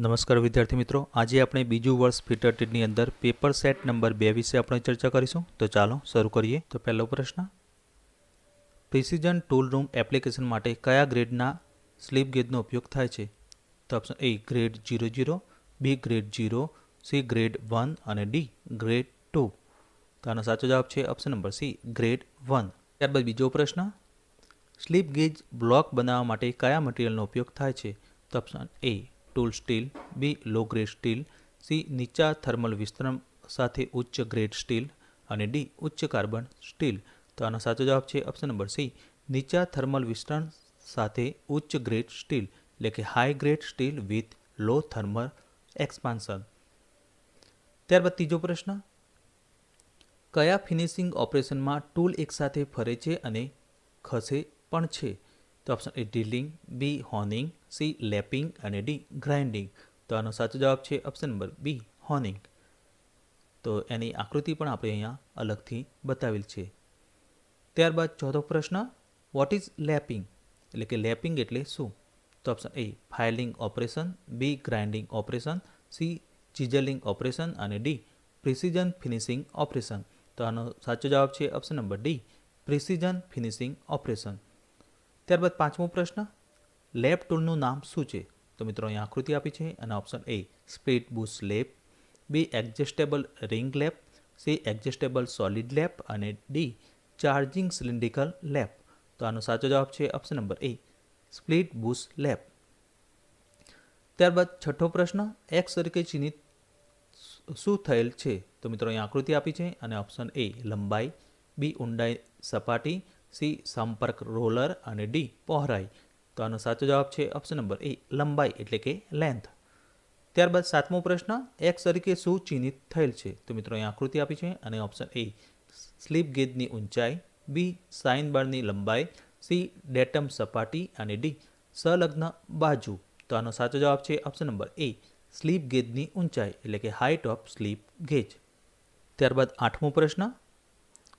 નમસ્કાર વિદ્યાર્થી મિત્રો. આજે આપણે બીજું વર્ષ ફિટર ટીડની અંદર પેપર સેટ નંબર બે વિશે આપણે ચર્ચા કરીશું. તો ચાલો શરૂ કરીએ. તો પહેલો પ્રશ્ન. પ્રિસિઝન ટૂલ રૂમ એપ્લિકેશન માટે કયા ગ્રેડના સ્લીપ ગેજનો ઉપયોગ થાય છે? તો option A grade zero zero B grade zero C grade one અને ડી ગ્રેડ ટુ તો આનો સાચો જવાબ છે option number C grade one ત્યારબાદ બીજો પ્રશ્ન. સ્લીપ ગેજ બ્લોક બનાવવા માટે કયા મટીરિયલનો ઉપયોગ થાય છે? તો option A tool steel, B low grade steel, C નીચા થર્મલ વિસ્તરણ સાથે ઉચ્ચ ગ્રેડ સ્ટીલ અને ડી ઉચ્ચ કાર્બન સ્ટીલ. તો આનો સાચો જવાબ છે ઓપ્શન નંબર સી, નીચા થર્મલ વિસ્તરણ સાથે ઉચ્ચ ગ્રેડ સ્ટીલ, એટલે કે high grade steel with low thermal expansion ત્યારબાદ ત્રીજો પ્રશ્ન, કયા ફિનિશિંગ ઓપરેશનમાં ટૂલ એકસાથે ફરે છે અને ખસે પણ છે? તો option A drilling B honing C lapping અને ડી ગ્રાઇન્ડિંગ તો આનો સાચો જવાબ છે ઓપ્શન નંબર બી હોનિંગ તો એની આકૃતિ પણ આપણે અહીંયા અલગથી બતાવેલ છે. ત્યારબાદ ચોથો પ્રશ્ન વોટ ઇઝ લેપિંગ એટલે કે લેપિંગ એટલે શું? તો option A filing operation B grinding operation C chiselling operation અને ડી પ્રિસિઝન ફિનિશિંગ ઓપરેશન તો આનો સાચો જવાબ છે option number D precision finishing operation ત્યારબાદ પાંચમો પ્રશ્ન, લેબ ટૂલનું નામ શું છે? તો મિત્રો અહીં આકૃતિ આપી છે અને option A, split bush lap, B, adjustable ring lap, C, adjustable solid lap અને ડી, ચાર્જિંગ સિલિન્ડ્રિકલ લેબ. તો આનો સાચો જવાબ છે option number A, split bush lap. ત્યારબાદ છઠ્ઠો પ્રશ્ન એક્સ તરીકે ચિહ્નિત શું થયેલ છે? તો મિત્રો અહીં આકૃતિ આપી છે અને ઓપ્શન એ, લંબાઈ, બી, ઊંડાઈ, સપાટી સી, સંપર્ક રોલર અને ડી, પહોળાઈ. તો આનો સાચો જવાબ છે ઓપ્શન નંબર એ લંબાઈ એટલે કે લેન્થ ત્યારબાદ સાતમો પ્રશ્ન એક્સ તરીકે શું ચિહ્નિત થયેલ છે? તો મિત્રો, અહીં આકૃતિ આપી છે અને ઓપ્શન એ સ્લીપ ગેજની ઊંચાઈ બી સાઇન બારની લંબાઈ સી ડેટમ સપાટી અને ડી સંલગ્ન બાજુ. તો આનો સાચો જવાબ છે ઓપ્શન નંબર એ સ્લીપ ગેજની ઊંચાઈ એટલે કે હાઇટ ઓફ સ્લીપ ગેજ. ત્યારબાદ આઠમો પ્રશ્ન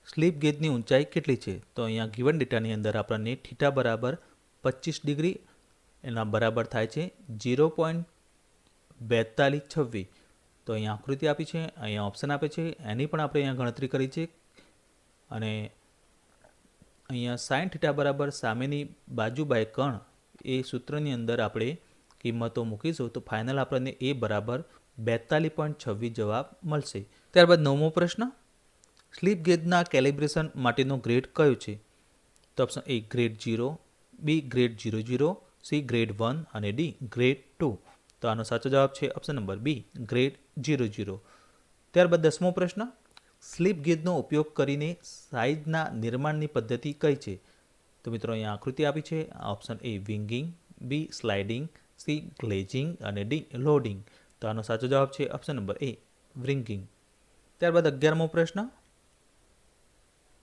સ્લીપ ગેજની ઊંચાઈ કેટલી છે? તો અહીંયા ગિવન ડેટાની અંદર આપણને થીટા બરાબર પચીસ ડિગ્રી એના બરાબર થાય છે ઝીરો પોઈન્ટ બેતાલીસ છવ્વીસ. તો અહીંયા આકૃતિ આપી છે, અહીંયા ઓપ્શન આપે છે, એની પણ આપણે અહીંયા ગણતરી કરી છે. અને અહીંયા સાઈન થીટા બરાબર સામેની બાજુ બાય કણ એ સૂત્રની અંદર આપણે કિંમતો મૂકીશું તો ફાઇનલ આપણને એ બરાબર બેતાલીસ પોઈન્ટ છવ્વીસ જવાબ મળશે. ત્યારબાદ નવમો પ્રશ્ન. સ્લીપ ગેજના કેલિબ્રેશન માટેનો ગ્રેડ કયો છે? તો option A grade zero B grade zero zero C grade one અને ડી ગ્રેડ ટુ. તો આનો સાચો જવાબ છે option number B grade zero zero ત્યારબાદ દસમો પ્રશ્ન, સ્લીપ ગેજનો ઉપયોગ કરીને સાઇઝના નિર્માણની પદ્ધતિ કઈ છે? તો મિત્રો અહીંયા આકૃતિ આપી છે. Option A winging, B sliding, C glazing અને ડી લોડિંગ. તો આનો સાચો જવાબ છે ઓપ્શન નંબર એ વ્રિંગિંગ ત્યારબાદ અગિયારમો પ્રશ્ન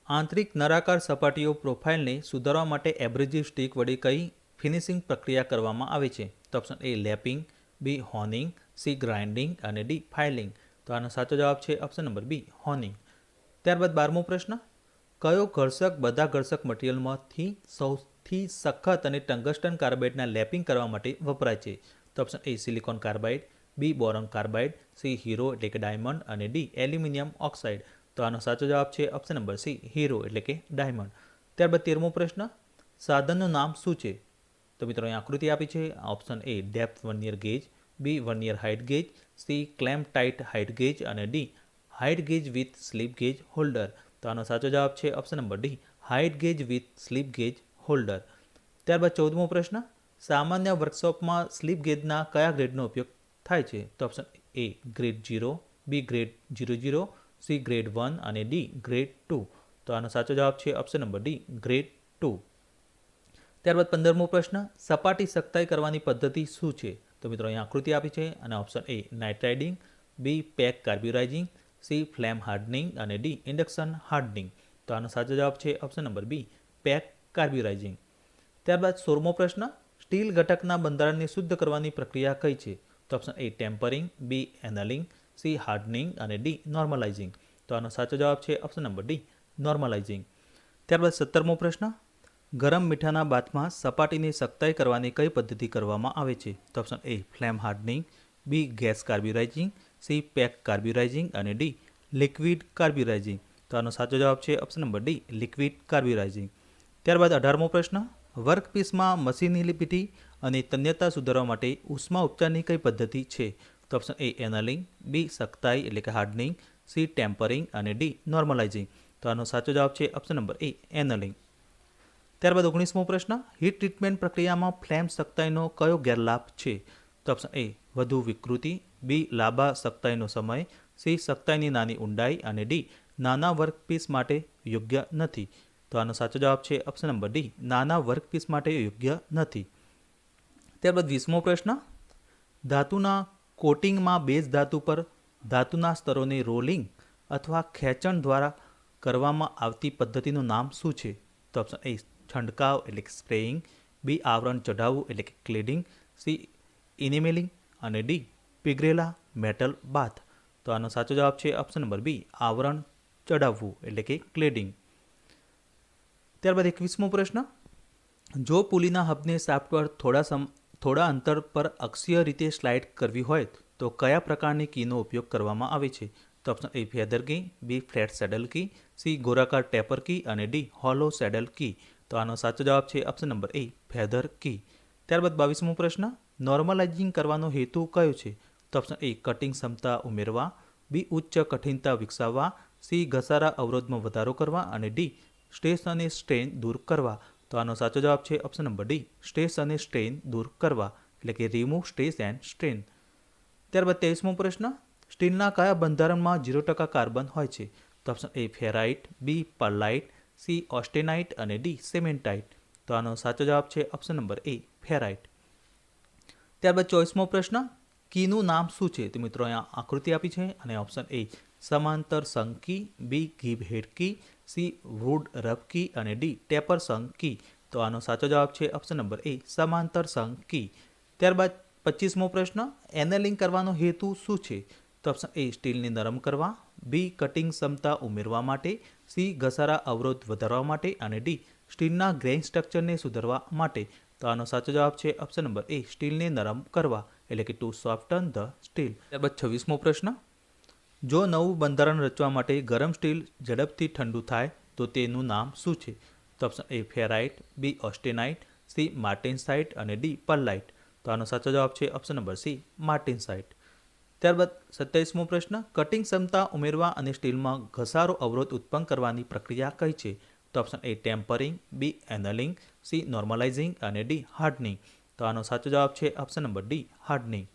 આંતરિક નરાકાર સપાટીઓ પ્રોફાઇલને સુધારવા માટે એબ્રેઝિવ સ્ટીક વડે કઈ ફિનિશિંગ પ્રક્રિયા કરવામાં આવે છે? તો option A lapping, B honing, C grinding અને ડી ફાઇલિંગ. તો આનો સાચો જવાબ છે ઓપ્શન નંબર બી હોનિંગ. ત્યારબાદ બારમો પ્રશ્ન, કયો ઘર્ષક બધા ઘર્ષક મટીરિયલમાંથી સૌથી સખત અને ટંગસ્ટન કાર્બાઇડના લેપિંગ કરવા માટે વપરાય છે? તો option A silicon carbide, B boron carbide, C hero એટલે કે ડાયમંડ અને ડી એલ્યુમિનિયમ ઓક્સાઇડ. તો આનો સાચો જવાબ છે ઓપ્શન નંબર સી હીરો એટલે કે ડાયમંડ ત્યારબાદ તેરમો પ્રશ્ન, સાધનનું નામ શું છે? તો મિત્રો, અહીં આકૃતિ આપી છે. Option A depth vernier gauge B vernier height gauge C clamp type height gauge અને D height gauge with slip gauge holder તો આનો સાચો જવાબ છે option number D height gauge with slip gauge holder ત્યારબાદ ચૌદમો પ્રશ્ન, સામાન્ય વર્કશોપમાં સ્લીપ ગેજના કયા ગ્રેડનો ઉપયોગ થાય છે? તો option A grade zero B grade zero zero C grade one અને ડી ગ્રેડ ટુ. તો આનો સાચો જવાબ છે option number D grade two ત્યારબાદ પંદરમો પ્રશ્ન, સપાટી સખ્તાઈ કરવાની પદ્ધતિ શું છે? તો મિત્રો અહીં આકૃતિ આપી છે અને option A nitriding B pack carburising C flame hardening અને ડી ઇન્ડક્શન હાર્ડનિંગ તો આનો સાચો જવાબ છે option number B pack carburising ત્યારબાદ સોળમો પ્રશ્ન, સ્ટીલ ઘટકના બંધારણને શુદ્ધ કરવાની પ્રક્રિયા કઈ છે? તો option A tempering B annealing C hardening અને ડી નોર્મલાઇઝિંગ. તો આનો સાચો જવાબ છે ઓપ્શન નંબર ડી નોર્મલાઇઝિંગ. ત્યારબાદ સત્તરમો પ્રશ્ન, ગરમ મીઠાના બાથમાં સપાટીની સખ્તાઈ કરવાની કઈ પદ્ધતિ કરવામાં આવે છે? તો option A flame hardening, B gas carburising, C pack carburising અને ડી લિક્વિડ કાર્બ્યુરાઇઝિંગ. તો આનો સાચો જવાબ છે option number D liquid carburising. ત્યારબાદ અઢારમો પ્રશ્ન, વર્કપીસમાં મશીનિલિટી અને તન્યતા સુધારવા માટે ઉષ્મા ઉપચારની કઈ પદ્ધતિ છે? તો ઓપ્શન એ એનલિંગ બી સખ્તાઈ એટલે કે હાર્ડનિંગ સી ટેમ્પરિંગ અને ડી નોર્મલાઇઝિંગ તો આનો સાચો જવાબ છે ઓપ્શન નંબર એ એનલિંગ ત્યારબાદ ઓગણીસમો પ્રશ્ન હીટ ટ્રીટમેન્ટ પ્રક્રિયામાં ફ્લેમ સખ્તાઈનો કયો ગેરલાભ છે? તો ઓપ્શન એ વધુ વિકૃતિ બી લાંબા સખ્તાઈનો સમય સી સખ્તાઈની નાની ઊંડાઈ અને ડી નાના વર્કપીસ માટે યોગ્ય નથી. તો આનો સાચો જવાબ છે ઓપ્શન નંબર ડી નાના વર્કપીસ માટે યોગ્ય નથી. ત્યારબાદ વીસમો પ્રશ્ન, ધાતુના કોટિંગમાં બેઝ ધાતુ પર ધાતુના સ્તરોને રોલિંગ અથવા ખેંચણ દ્વારા કરવામાં આવતી પદ્ધતિનું નામ શું છે? તો ઓપ્શન એ છંટકાવ, એટલે કે સ્પ્રેઇંગ બી આવરણ ચઢાવવું, એટલે કે ક્લેડિંગ સી ઇનેમેલિંગ અને ડી પીગરેલા મેટલ બાથ તો આનો સાચો જવાબ છે ઓપ્શન નંબર બી આવરણ ચઢાવવું, એટલે કે ક્લેડિંગ ત્યારબાદ એકવીસમો પ્રશ્ન. જો પુલીના હબને સાફ્ટવેર થોડા સમ થોડા અંતર પર અક્ષીય રીતે સ્લાઇડ કરવી હોય તો કયા પ્રકારની કીનો ઉપયોગ કરવામાં આવે છે? તો option A feather key B flat saddle key C ગોરાકાર taper key અને ડી હોલો સેડલ કી. તો આનો સાચો જવાબ છે option number A feather key. ત્યારબાદ બાવીસમો પ્રશ્ન નોર્મલાઇઝિંગ કરવાનો હેતુ કયો છે? તો ઓપ્શન એ કટિંગ ક્ષમતા ઉમેરવા. બી ઉચ્ચ કઠિનતા વિકસાવવા. સી ઘસારા અવરોધમાં વધારો કરવા. અને ડી સ્ટ્રેસ અને સ્ટ્રેન દૂર કરવા. તો આનો સાચો જવાબ છે ઓપ્શન નંબર ડી સ્ટ્રેસ અને સ્ટ્રેન દૂર કરવા, એટલે કે રિમૂવ સ્ટ્રેસ એન્ડ સ્ટ્રેન ત્યારબાદ તેવીસમો પ્રશ્ન, સ્ટીલના કયા બંધારણમાં ઝીરો ટકા કાર્બન હોય છે? તો option A ferrite B pearlite C austenite અને ડી સેમેન્ટાઇટ તો આનો સાચો જવાબ છે ઓપ્શન નંબર એ ફેરાઇટ ત્યારબાદ ચોઈસમો પ્રશ્ન, કીનું નામ શું છે? તો મિત્રો, અહીંયા આકૃતિ આપી છે અને ઓપ્શન એ સમાંતર sunk key B give head key C woodruff key અને ડી ટેપર સંગ કી તો આનો સાચો જવાબ છે ઓપ્શન નંબર એ સમાંતર સંગ કી ત્યારબાદ પચીસમો પ્રશ્ન એનેલિંગ કરવાનો હેતુ શું છે? તો ઓપ્શન એ સ્ટીલને નરમ કરવા. બી કટિંગ ક્ષમતા ઉમેરવા માટે. સી ઘસારા અવરોધ વધારવા માટે. અને ડી સ્ટીલના ગ્રેઇન સ્ટ્રક્ચરને સુધારવા માટે. તો આનો સાચો જવાબ છે ઓપ્શન નંબર એ સ્ટીલને નરમ કરવા. એટલે કે ટુ સોફ્ટન ધ સ્ટીલ ત્યારબાદ છવ્વીસમો પ્રશ્ન જો નવું બંધારણ રચવા માટે ગરમ સ્ટીલ ઝડપથી ઠંડુ થાય, તો તેનું નામ શું છે? તો option A ferrite, B austenite, C martensite અને ડી પલ્લાઇટ તો આનો સાચો જવાબ છે ઓપ્શન નંબર સી માર્ટિનસાઇટ. ત્યારબાદ સત્યાવીસમો પ્રશ્ન, કટિંગ ક્ષમતા ઉમેરવા અને સ્ટીલમાં ઘસારો અવરોધ ઉત્પન્ન કરવાની પ્રક્રિયા કઈ છે? તો option A tempering, B annealing, C normalising અને ડી હાર્ડનિંગ. તો આનો સાચો જવાબ છે ઓપ્શન નંબર ડી હાર્ડનિંગ.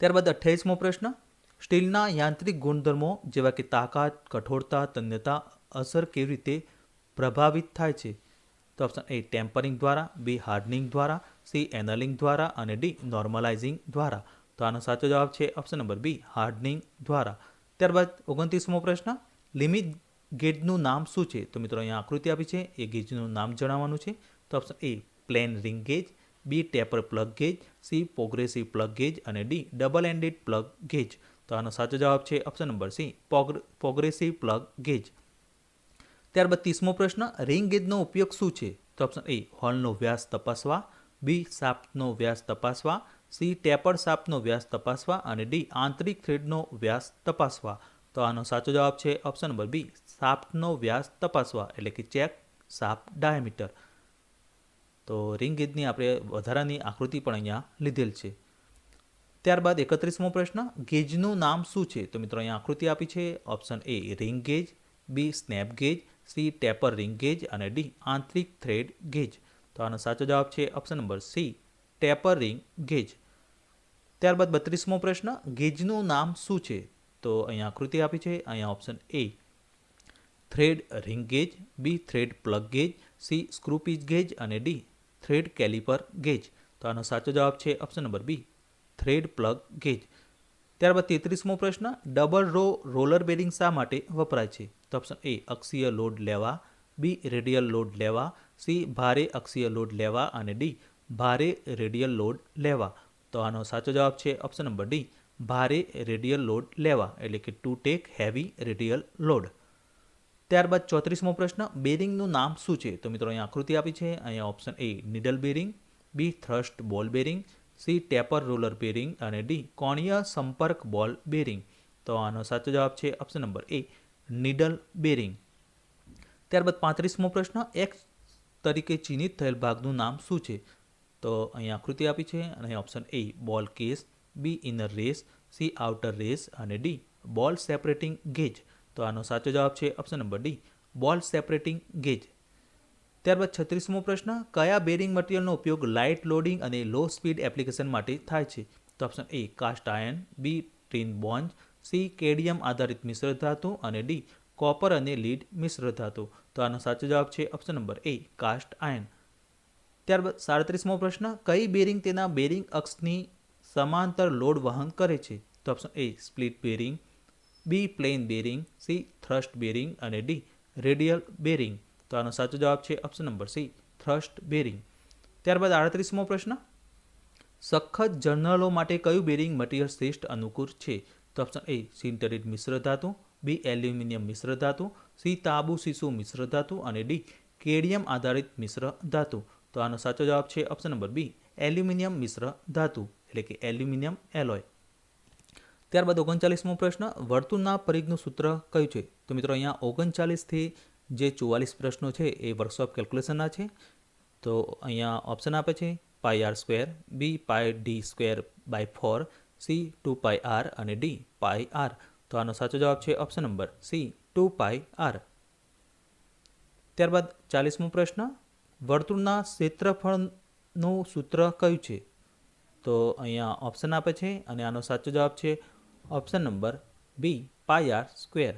ત્યારબાદ અઠ્યાવીસમો પ્રશ્ન સ્ટીલના યાંત્રિક ગુણધર્મો જેવા કે તાકાત, કઠોરતા, તન્યતા, અસર કેવી રીતે પ્રભાવિત થાય છે? તો ઓપ્શન એ ટેમ્પરિંગ દ્વારા બી હાર્ડનિંગ દ્વારા સી એનલિંગ દ્વારા અને ડી નોર્મલાઇઝિંગ દ્વારા. તો આનો સાચો જવાબ છે ઓપ્શન નંબર બી હાર્ડનિંગ દ્વારા. ત્યારબાદ ઓગણત્રીસમો પ્રશ્ન લિમિટ ગેજનું નામ શું છે? તો મિત્રો અહીંયા આકૃતિ આપી છે, એ ગેજનું નામ જણાવવાનું છે. તો option A plain ring gauge B taper plug gauge C progressive plug gauge અને D double ended plug gauge તો આનો સાચો જવાબ છે option number C progressive plug gauge. ત્યારબાદ ત્રીસમો પ્રશ્ન, રિંગ ગેજનો ઉપયોગ શું છે? તો ઓપ્શન એ હોલનો વ્યાસ તપાસવા. બી સાપનો વ્યાસ તપાસવા. સી ટેપર સાપનો વ્યાસ તપાસવા. અને ડી આંતરિક થ્રેડનો વ્યાસ તપાસવા. તો આનો સાચો જવાબ છે ઓપ્શન નંબર બી સાપનો વ્યાસ તપાસવા, એટલે કે ચેક સાપ ડાયામીટર તો રિંગ ગેજની આપણે વધારાની આકૃતિ પણ અહીંયા લીધેલ છે. ત્યારબાદ એકત્રીસમો પ્રશ્ન, ગેજનું નામ શું છે? તો મિત્રો અહીંયા આકૃતિ આપી છે. Option A, ring gauge. B, snap gauge. C, taper ring gauge. અને ડી, આંતરિક થ્રેડ ગેજ. તો આનો સાચો જવાબ છે option number C, taper ring gauge. ત્યારબાદ બત્રીસમો પ્રશ્ન, ગેજનું નામ શું છે? તો અહીંયા આકૃતિ આપી છે. અહીંયા option A, thread ring gauge. B, thread plug gauge. C, screw pitch gauge. અને ડી, થ્રેડ કેલિપર ગેજ. તો આનો સાચો જવાબ છે option number B thread plug gauge. ત્યારબાદ તેત્રીસમો પ્રશ્ન, ડબલ રો રોલર બેરિંગ શા માટે વપરાય છે? તો ઓપ્શન એ, અક્ષીય લોડ લેવા, બી, રેડિયલ લોડ લેવા, સી, ભારે અક્ષીય લોડ લેવા અને ડી, ભારે રેડિયલ લોડ લેવા. તો આનો સાચો જવાબ છે ઓપ્શન નંબર ડી, ભારે રેડિયલ લોડ લેવા, એટલે કે to take heavy radial load. ત્યારબાદ ચોત્રીસમો પ્રશ્ન, બેરિંગનું નામ શું છે? તો મિત્રો, અહીંયા આકૃતિ આપી છે. અહીંયા option A, needle bearing, B, thrust ball bearing C taper roller bearing અને ડી કોણીય સંપર્ક બોલ બેરિંગ. તો આનો સાચો જવાબ છે option number A needle bearing. ત્યારબાદ પાંત્રીસમો પ્રશ્ન એક્સ તરીકે ચિહ્નિત થયેલ ભાગનું નામ શું છે? તો અહીં આકૃતિ આપી છે અને option A ball case, B inner race, C outer race અને ડી બોલ સેપરેટિંગ ગેજ. તો આનો સાચો જવાબ છે option number D ball separating gauge. ત્યારબાદ છત્રીસમો પ્રશ્ન, કયા બેરિંગ મટીરિયલનો ઉપયોગ લાઇટ લોડિંગ અને લો સ્પીડ એપ્લિકેશન માટે થાય છે? તો option A cast iron B tin bronze C cadmium આધારિત મિશ્ર ધાતુ અને ડી કોપર અને લીડ મિશ્ર ધાતુ. તો આનો સાચો જવાબ છે option number A cast iron ત્યારબાદ સાડત્રીસમો પ્રશ્ન, કઈ બેરિંગ તેના બેરિંગ અક્ષની સમાંતર લોડ વહન કરે છે? તો option A split bearing B plain bearing C thrust bearing અને ડી રેડિયલ બેરિંગ તો આનો સાચો જવાબ છે option number C thrust bearing ત્યારબાદ આડત્રીસમો પ્રશ્ન, સખત જર્નલો માટે કયું બેરિંગ મટીરિયલ શ્રેષ્ઠ અનુકૂળ છે? તો ઓપ્શન એ સિન્ટરિડ મિશ્ર ધાતુ બી એલ્યુમિનિયમ મિશ્ર ધાતુ સી તાંબુ સીસુ મિશ્ર ધાતુ અને ડી કેડિયમ આધારિત મિશ્ર ધાતુ. તો આનો સાચો જવાબ છે ઓપ્શન નંબર બી એલ્યુમિનિયમ મિશ્ર ધાતુ, એટલે કે એલ્યુમિનિયમ એલોય ત્યારબાદ ઓગણચાલીસમો પ્રશ્ન, વર્તુળના પરિઘનું સૂત્ર કયું છે? તો મિત્રો અહીંયા ઓગણચાલીસથી જે ચુવાલીસ પ્રશ્નો છે એ વર્કશોપ કેલ્ક્યુલેશનના છે. તો અહીંયા ઓપ્શન આપે છે pi r square B pi d square by four C two pi r અને ડી પાઈ આર તો આનો સાચો જવાબ છે option number C two pi r ત્યારબાદ ચાલીસમો પ્રશ્ન, વર્તુળના ક્ષેત્રફળનું સૂત્ર કયું છે? તો અહીંયા ઓપ્શન આપે છે અને આનો સાચો જવાબ છે option number B pi r square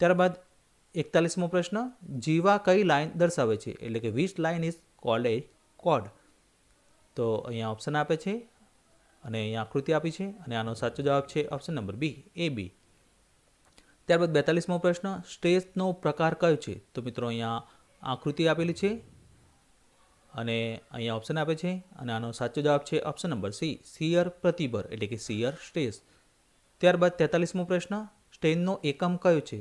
ત્યારબાદ એકતાલીસમો પ્રશ્ન, જીવા કઈ લાઇન દર્શાવે છે? એટલે કે which line is college code તો અહીંયા ઓપ્શન આપે છે અને અહીંયા આકૃતિ આપી છે અને આનો સાચો જવાબ છે ઓપ્શન નંબર બી એ બી ત્યારબાદ બેતાલીસમો પ્રશ્ન સ્ટ્રેસનો પ્રકાર કયો છે? તો મિત્રો અહીંયા આકૃતિ આપેલી છે અને અહીંયા ઓપ્શન આપે છે અને આનો સાચો જવાબ છે ઓપ્શન નંબર સી સિયર પ્રતિભર, એટલે કે સિયર સ્ટ્રેસ ત્યારબાદ તેતાલીસમો પ્રશ્ન સ્ટ્રેનનો એકમ કયો છે?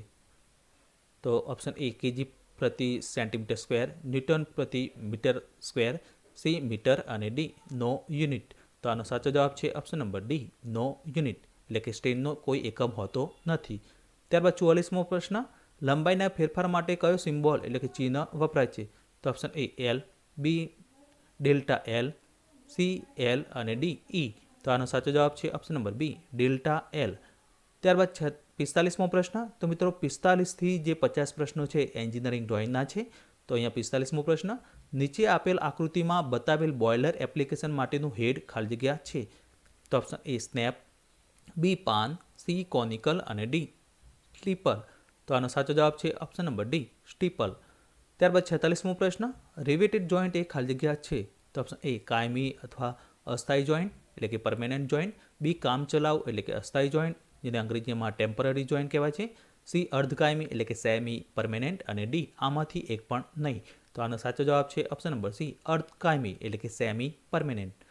તો ઓપ્શન એ કેજી પ્રતિ સેન્ટીમીટર સ્ક્વેર ન્યૂટન પ્રતિ મીટર સ્ક્વેર સી મીટર અને ડી નો યુનિટ તો આનો સાચો જવાબ છે option number D no unit એટલે કે સ્ટ્રેનનો કોઈ એકમ હોતો નથી. ત્યારબાદ ચુવાલીસમો પ્રશ્ન, લંબાઈના ફેરફાર માટે કયો સિમ્બોલ એટલે કે ચિહ્ન વપરાય છે? તો option A L B delta L C L અને ડી ઈ તો આનો સાચો જવાબ છે option number B delta L ત્યારબાદ પિસ્તાલીસમો પ્રશ્ન. તો મિત્રો, પિસ્તાલીસથી જે પચાસ પ્રશ્નો છે, એન્જિનિયરિંગ ડ્રોઈંગના છે. તો અહીંયા પિસ્તાલીસમો પ્રશ્ન. નીચે આપેલ આકૃતિમાં બતાવેલ બોઇલર એપ્લિકેશન માટેનું હેડ ખાલી જગ્યા છે. તો option A snap, B pan, C conical અને ડી સ્લીપર તો આનો સાચો જવાબ છે ઓપ્શન નંબર ડી, સ્ટીપલ. ત્યારબાદ છેતાલીસમો પ્રશ્ન. રિવેટેડ જોઈન્ટ એ ખાલી જગ્યા છે. તો ઓપ્શન એ કાયમી અથવા અસ્થાયી જોઈન્ટ, એટલે કે પરમેનન્ટ જોઈન્ટ. બી કામચલાઉ, એટલે કે અસ્થાયી જોઈન્ટ. જેને અંગ્રેજીમાં ટેમ્પરરી જોઈન્ટ કહેવાય છે. સી અર્ધકાયમી એટલે કે સેમી પરમેનન્ટ અને ડી આમાંથી એક પણ નહીં. તો આનો સાચો જવાબ છે ઓપ્શન નંબર સી અર્ધકાયમી એટલે કે સેમી પરમેનન્ટ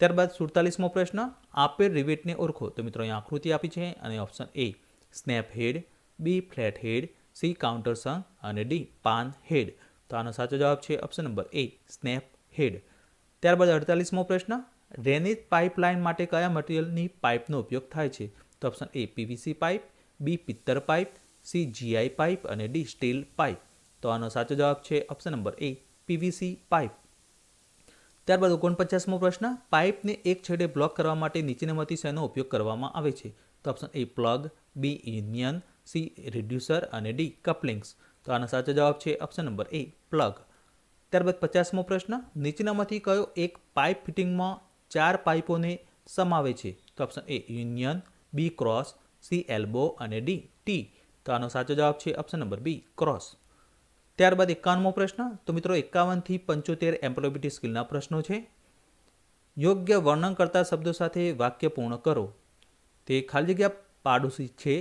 ત્યારબાદ સુડતાલીસમો પ્રશ્ન, આપેલ રિવેટને ઓળખો. તો મિત્રો અહીંયા આકૃતિ આપી છે અને option A snap head B flat head C countersunk અને ડી પાન હેડ તો આનો સાચો જવાબ છે option number A snap head ત્યારબાદ અડતાલીસમો પ્રશ્ન ડ્રેનેજ પાઇપલાઇન માટે કયા મટીરિયલની પાઇપનો ઉપયોગ થાય છે? તો option A PVC pipe B પિત્તર pipe C GI pipe અને ડી સ્ટીલ પાઇપ તો આનો સાચો જવાબ છે option number A PVC pipe ત્યારબાદ ઓગણપચાસમો પ્રશ્ન પાઇપને એક છેડે બ્લોક કરવા માટે નીચેનામાંથી શેનો ઉપયોગ કરવામાં આવે છે? તો option A plug B union C reducer અને ડી કપલિંગ્સ તો આનો સાચો જવાબ છે ઓપ્શન નંબર એ પ્લગ ત્યારબાદ પચાસમો પ્રશ્ન નીચેનામાંથી કયો એક પાઇપ ફિટિંગમાં ચાર પાઇપોને સમાવે છે? તો option A union B cross C elbow અને ડી ટી તો આનો સાચો જવાબ છે ઓપ્શન નંબર બી ક્રોસ ત્યારબાદ એકાવનમો પ્રશ્ન. તો મિત્રો એકાવનથી પંચોતેર એમ્પ્લોયબિલિટી સ્કિલના પ્રશ્નો છે. યોગ્ય વર્ણન કરતા શબ્દો સાથે વાક્ય પૂર્ણ કરો. તે ખાલી જગ્યા પાડોશી છે.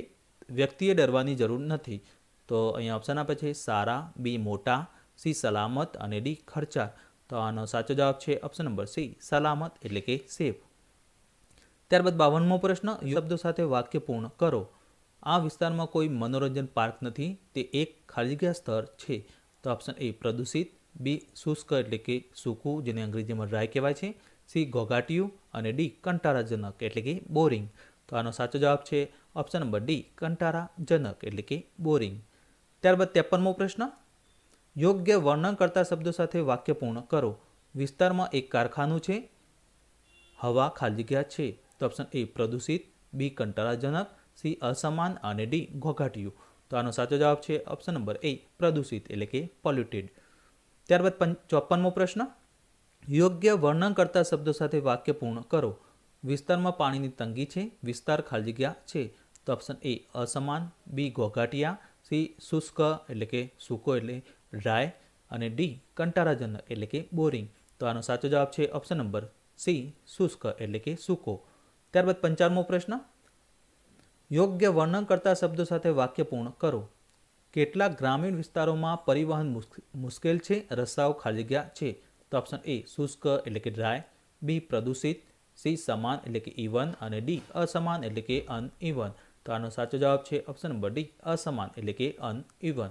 વ્યક્તિએ ડરવાની જરૂર નથી. તો અહીંયા ઓપ્શન આપે છે સારા બી મોટા સી સલામત અને ડી ખર્ચા તો આનો સાચો જવાબ છે ઓપ્શન નંબર સી સલામત એટલે કે સેફ ત્યારબાદ બાવનમો પ્રશ્ન શબ્દો સાથે વાક્ય પૂર્ણ કરો. આ વિસ્તારમાં કોઈ મનોરંજન પાર્ક નથી, તે એક ખાલી જગ્યા સ્થળ છે. તો ઓપ્શન એ પ્રદૂષિત. બી શુષ્ક એટલે કે સૂકું, જેને અંગ્રેજીમાં ડ્રાય કહેવાય છે. સી ઘોઘાટિયું. અને ડી કંટારાજનક એટલે કે બોરિંગ. તો આનો સાચો જવાબ છે ઓપ્શન નંબર ડી કંટારાજનક એટલે કે બોરિંગ. ત્યારબાદ ત્રેપનમો પ્રશ્ન, યોગ્ય વર્ણન કરતા શબ્દો સાથે વાક્ય પૂર્ણ કરો. વિસ્તારમાં એક કારખાનું છે. હવા ખાલી જગ્યા છે. તો ઓપ્શન એ પ્રદૂષિત, બી કંટાળાજનક, સી અસમાન અને ડી ઘોઘાટિયું. તો આનો સાચો જવાબ છે ઓપ્શન નંબર એ પ્રદૂષિત એટલે કે પોલ્યુટેડ ત્યારબાદ ચોપનમો પ્રશ્ન. યોગ્ય વર્ણન કરતા શબ્દો સાથે વાક્ય પૂર્ણ કરો. વિસ્તારમાં પાણીની તંગી છે, વિસ્તાર ખાલી જગ્યા છે. તો ઓપ્શન એ અસમાન, બી ઘોઘાટિયા, સી શુષ્ક એટલે કે સૂકો એટલે ડ્રાય અને ડી કંટારાજનક એટલે કે બોરિંગ તો આનો સાચો જવાબ છે ઓપ્શન નંબર સી શુષ્ક એટલે કે સૂકો. ત્યારબાદ પંચાવમો પ્રશ્ન. યોગ્ય વર્ણન કરતા શબ્દો સાથે વાક્ય પૂર્ણ કરો. કેટલાક ગ્રામીણ વિસ્તારોમાં પરિવહન મુશ્ક- મુશ્કેલ છે, રસ્તાઓ ખાલી જગ્યા છે. તો ઓપ્શન એ શુષ્ક એટલે કે ડ્રાય બી પ્રદૂષિત. સી સમાન એટલે કે ઇવન અને ડી અસમાન એટલે કે અનઇવન તો આનો સાચો જવાબ છે ઓપ્શન નંબર ડી અસમાન એટલે કે અનઇવન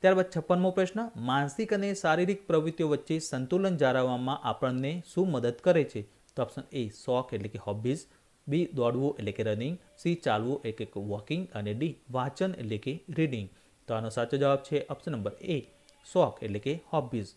ત્યારબાદ છપ્પનમો પ્રશ્ન, માનસિક અને શારીરિક પ્રવૃત્તિઓ વચ્ચે સંતુલન જાળવવામાં આપણને શું મદદ કરે છે? તો ઓપ્શન એ શોખ એટલે કે હોબીઝ બી દોડવું એટલે કે રનિંગ સી ચાલવું એટલે કે વોકિંગ અને ડી વાંચન એટલે કે રીડિંગ તો આનો સાચો જવાબ છે ઓપ્શન નંબર એ શોખ એટલે કે હોબીઝ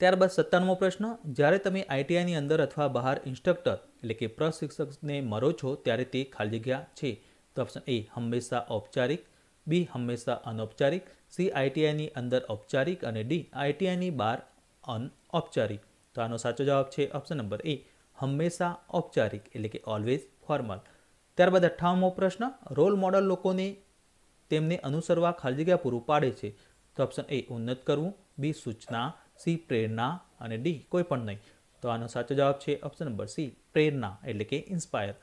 ત્યારબાદ સત્તાણમો પ્રશ્ન, જ્યારે તમે આઈટીઆઈની અંદર અથવા બહાર ઇન્સ્ટ્રક્ટર એટલે કે પ્રશિક્ષકને મરો છો, ત્યારે તે ખાલી જગ્યા છે. તો ઓપ્શન એ હંમેશા ઔપચારિક. બી હંમેશા અનૌપચારિક. સી આઈટીઆઈની અંદર ઔપચારિક. અને ડી આઈટીઆઈની બહાર અનૌપચારિક. તો આનો સાચો જવાબ છે ઓપ્શન નંબર એ હંમેશા ઔપચારિક એટલે કે ઓલવેઝ ફોર્મલ ત્યારબાદ અઠ્ઠાવનમો પ્રશ્ન રોલ મોડલ લોકોને તેમને અનુસરવા ખાલી જગ્યા પૂરું પાડે છે. તો ઓપ્શન એ ઉન્નત કરવું. બી સૂચના. સી પ્રેરણા. અને ડી કોઈ પણ નહીં. તો આનો સાચો જવાબ છે ઓપ્શન નંબર સી પ્રેરણા એટલે કે ઇન્સ્પાયર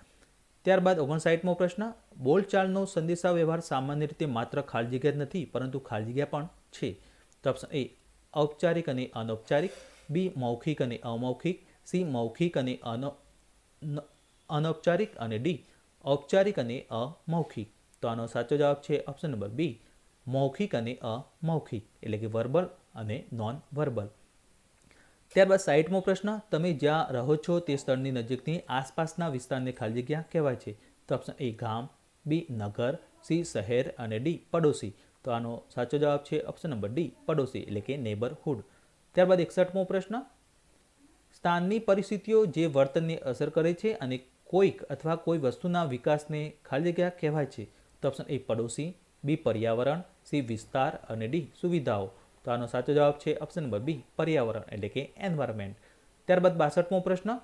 ત્યારબાદ ઓગણસાઠમો પ્રશ્ન, બોલચાલનો સંદેશા વ્યવહાર સામાન્ય રીતે માત્ર ખાલી જગ્યા જ નથી, પરંતુ ખાલી જગ્યા પણ છે. તો ઓપ્શન એ ઔપચારિક અને અનૌપચારિક. બી મૌખિક અને અમૌખિક સી મૌખિક અને અનૌ અનૌપચારિક અને ડી ઔપચારિક અને અમૌખિક. તો આનો સાચો જવાબ છે ઓપ્શન નંબર બી મૌખિક અને અમૌખિક, એટલે કે વર્બલ અને નોન વર્બલ ત્યારબાદ સાઈટમો પ્રશ્ન, તમે જ્યાં રહો છો તે સ્થળની નજીકની આસપાસના વિસ્તારને ખાલી જગ્યા કહેવાય છે. તો ઓપ્શન એ ગામ બી નગર સી શહેર અને ડી પડોશી. તો આનો સાચો જવાબ છે ઓપ્શન નંબર ડી પડોશી, એટલે કે નેબરહુડ ત્યારબાદ એકસઠમો પ્રશ્ન. સ્થાનની પરિસ્થિતિઓ જે વર્તનને અસર કરે છે અને કોઈક અથવા કોઈ વસ્તુના વિકાસને ખાલી જગ્યા કહેવાય છે. તો ઓપ્શન એ પડોશી. બી પર્યાવરણ. સી વિસ્તાર. અને ડી સુવિધાઓ. તો આનો સાચો જવાબ છે ઓપ્શન નંબર બી પર્યાવરણ, એટલે કે એન્વાયરમેન્ટ ત્યારબાદ બાસઠમો પ્રશ્ન.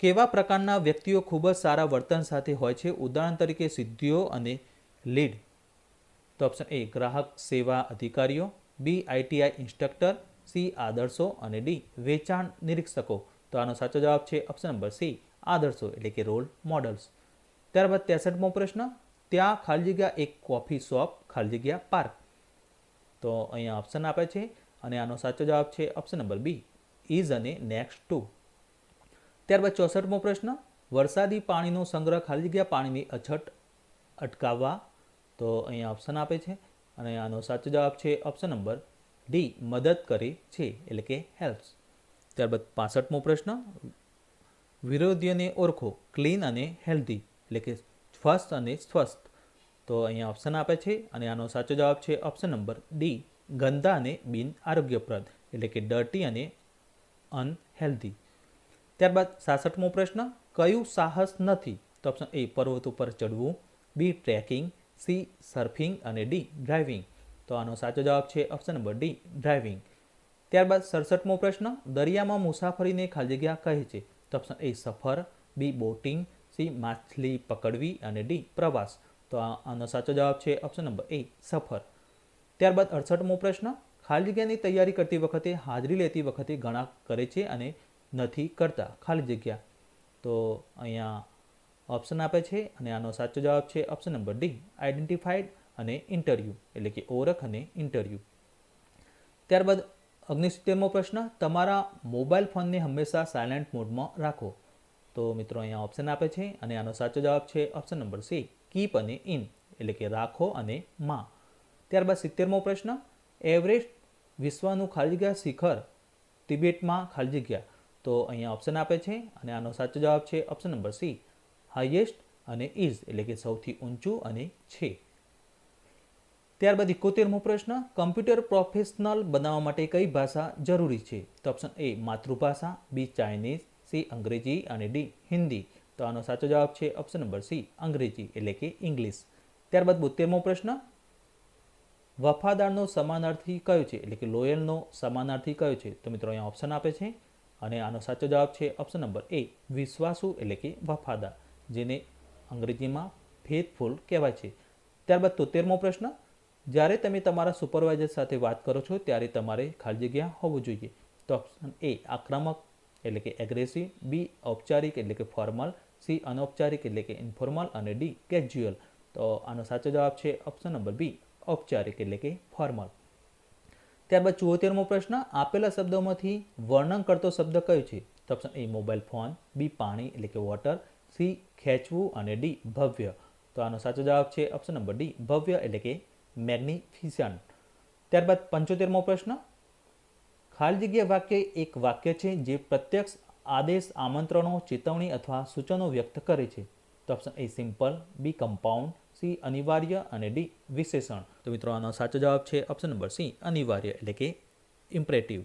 કેવા પ્રકારના વ્યક્તિઓ ખૂબ જ સારા વર્તન સાથે હોય છે? ઉદાહરણ તરીકે સિદ્ધિઓ અને લીડ. તો ઓપ્શન એ ગ્રાહક, સેવા અધિકારીઓ. બી આઈટીઆઈ ઇન્સ્ટ્રક્ટર સી આદર્શો અને ડી વેચાણ નિરીક્ષકો. તો આનો સાચો જવાબ છે ઓપ્શન નંબર સી, આદર્શો એટલે કે રોલ મોડલ્સ ત્યારબાદ ત્રેસઠમો પ્રશ્ન, ત્યાં ખાલી જગ્યા એક કોફી શોપ ખાલી જગ્યા પાર્ક તો અહીંયા ઓપ્શન આપે છે અને આનો સાચો જવાબ છે ઓપ્શન નંબર બી ઇઝ અને નેક્સ્ટ ટુ. ત્યારબાદ ચોસઠમો પ્રશ્ન, વરસાદી પાણીનો સંગ્રહ ખાલી જગ્યા પાણીની અછત અટકાવવા. તો અહીંયા ઓપ્શન આપે છે અને આનો સાચો જવાબ છે ઓપ્શન નંબર ડી મદદ કરે છે, એટલે કે હેલ્પ્સ ત્યારબાદ પાસઠમો પ્રશ્ન, વિરોધીઓને ઓળખો ક્લીન અને હેલ્ધી એટલે કે સ્વસ્થ અને સ્વસ્થ. તો અહીંયા ઓપ્શન આપે છે, અને આનો સાચો જવાબ છે ઓપ્શન નંબર ડી, ગંદા અને બિન આરોગ્યપ્રદ, એટલે કે ડર્ટી અને અનહેલ્ધી ત્યારબાદ સાસઠમો પ્રશ્ન, કયું સાહસ નથી? તો ઓપ્શન એ, પર્વત ઉપર ચડવું, બી ટ્રેકિંગ, સી સર્ફિંગ અને ડી ડ્રાઇવિંગ. તો આનો સાચો જવાબ છે ઓપ્શન નંબર ડી ડ્રાઇવિંગ ત્યારબાદ સડસઠમો પ્રશ્ન, દરિયામાં મુસાફરીને ખાલી જગ્યા કહે છે. તો ઓપ્શન એ સફર. બી બોટિંગ સી માછલી પકડવી. અને ડી પ્રવાસ. તો આનો સાચો જવાબ છે ઓપ્શન નંબર એ સફર. ત્યારબાદ અડસઠમો પ્રશ્ન, ખાલી જગ્યાની તૈયારી કરતી વખતે હાજરી લેતી વખતે ઘણા કરે છે અને નથી કરતા. ખાલી જગ્યા. તો અહીંયા ઓપ્શન આપે છે અને આનો સાચો જવાબ છે ઓપ્શન નંબર ડી આઈડેન્ટિફાઈડ અને ઇન્ટરવ્યૂ એટલે કે ઓળખ અને ઇન્ટરવ્યૂ ત્યારબાદ અગ્નિસિત્તેરમો પ્રશ્ન, તમારા મોબાઈલ ફોનને હંમેશા સાયલેન્ટ મોડમાં રાખો. તો મિત્રો અહીંયા ઓપ્શન આપે છે અને આનો સાચો જવાબ છે ઓપ્શન નંબર સી કીપ અને ઇન એટલે કે રાખો અને માં. ત્યારબાદ સિત્તેરમો પ્રશ્ન એવરેસ્ટ વિશ્વનું ખાલી જગ્યા શિખર તિબેટમાં ખાલી જગ્યા. તો અહીંયા ઓપ્શન આપે છે અને આનો સાચો જવાબ છે ઓપ્શન નંબર સી હાઈએસ્ટ અને ઇઝ એટલે કે સૌથી ઊંચું અને છે. ત્યારબાદ ઇકોતેરમો પ્રશ્ન કમ્પ્યુટર પ્રોફેશનલ બનાવવા માટે કઈ ભાષા જરૂરી છે? તો ઓપ્શન એ માતૃભાષા બી ચાઇનીઝ સી અંગ્રેજી અને ડી હિન્દી. તો આનો સાચો જવાબ છે ઓપ્શન નંબર સી અંગ્રેજી, એટલે કે ઇંગ્લિશ. ત્યારબાદ બોતેરમો પ્રશ્ન, વફાદારનો સમાનાર્થી કયો છે? એટલે કે લોયલનો સમાનાર્થી કયો છે? તો મિત્રો અહીંયા ઓપ્શન આપે છે અને આનો સાચો જવાબ છે ઓપ્શન નંબર એ વિશ્વાસુ એટલે કે વફાદાર, જેને અંગ્રેજીમાં ફેથફુલ કહેવાય છે. ત્યારબાદ તોતેરમો પ્રશ્ન જ્યારે તમે તમારા સુપરવાઇઝર સાથે વાત કરો છો, ત્યારે તમારે ખાલી જગ્યા હોવું જોઈએ. તો ઓપ્શન એ આક્રમક, એટલે કે એગ્રેસિવ બી ઔપચારિક, એટલે કે ફોર્મલ સી અનૌપચારિક, એટલે કે ઇન્ફોર્મલ અને ડી કેજ્યુઅલ તો આનો સાચો જવાબ છે ઓપ્શન નંબર બી ઔપચારિક, એટલે કે ફોર્મલ ત્યારબાદ ચુઓતેરમો પ્રશ્ન, આપેલા શબ્દોમાંથી વર્ણન કરતો શબ્દ કયો છે? તો option A mobile phone B પાણી, એટલે કે વોટર સી ખેંચવું અને ડી ભવ્ય. તો આનો સાચો જવાબ છે ઓપ્શન નંબર ડી ભવ્ય, એટલે કે મેગ્નિફિશન્ટ ત્યારબાદ પંચોતેરમો પ્રશ્ન. ખાલી જગ્યા વાક્ય એક વાક્ય છે જે પ્રત્યક્ષ આદેશ, આમંત્રણો, ચેતવણી અથવા સૂચનો વ્યક્ત કરે છે. તો option A simple B compound C અનિવાર્ય અને ડી વિશેષણ. તો મિત્રો, આનો સાચો જવાબ છે ઓપ્શન નંબર સી અનિવાર્ય એટલે કે ઇમ્પરેટિવ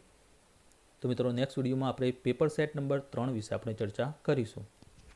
તો મિત્રો નેક્સ્ટ વિડીયોમાં આપણે પેપર સેટ નંબર ત્રણ વિશે આપણે ચર્ચા કરીશું.